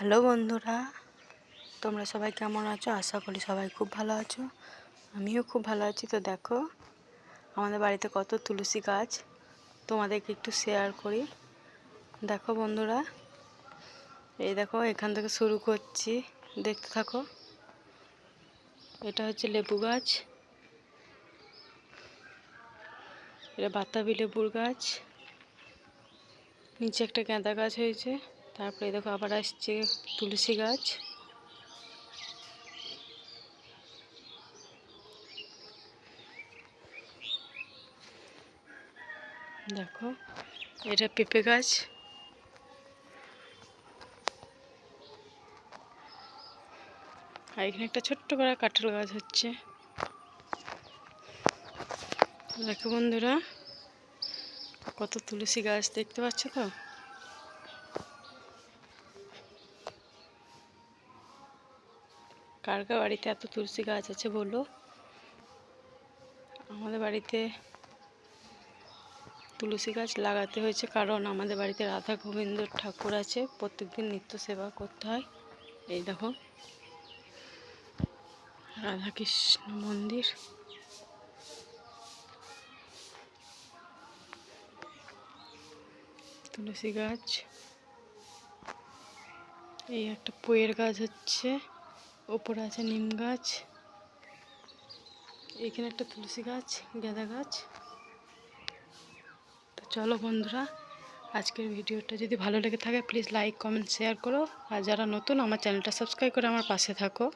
Hello বন্ধুরা, তোমরা সবাই কেমন আছো? আশা করি সবাই খুব ভালো আছো। আমিও খুব ভালো আছি। তো দেখো, আমাদের বাড়িতে কত তুলসী গাছ। তোমাদেরকে একটু শেয়ার করি। দেখো বন্ধুরা, এই দেখো, এখান থেকে শুরু করছি। দেখতে থাকো। এটা হচ্ছে লেবু গাছ। এটা বাতাবি লেবুর গাছ। নিচে একটা গাঁদা গাছ হয়েছে। তারপরে দেখো আবার আসছে তুলসী গাছ। দেখো, এটা পেঁপে গাছ। আর এখানে একটা ছোট্ট করে কাঠের গাছ হচ্ছে। দেখো বন্ধুরা, কত তুলসী গাছ দেখতে পাচ্ছ তো? কার কার বাড়িতে এত তুলসী গাছ আছে বলো? আমাদের বাড়িতে তুলসী গাছ লাগাতে হয়েছে কারণ আমাদের বাড়িতে রাধা গোবিন্দ ঠাকুর আছে। প্রত্যেকদিন নিত্য সেবা করতে হয়। এই দেখো, রাধাকৃষ্ণ মন্দির। তুলসী গাছ। এই একটা পয়ের গাছ হচ্ছে। ওপরে আছে নিম গাছ। এখানে একটা তুলসী গাছ, গাঁদা গাছ। তো চলো বন্ধুরা, আজকের ভিডিওটা যদি ভালো লেগে থাকে প্লিজ লাইক কমেন্ট শেয়ার করো। আর যারা নতুন, আমার চ্যানেলটা সাবস্ক্রাইব করে আমার পাশে থাকো।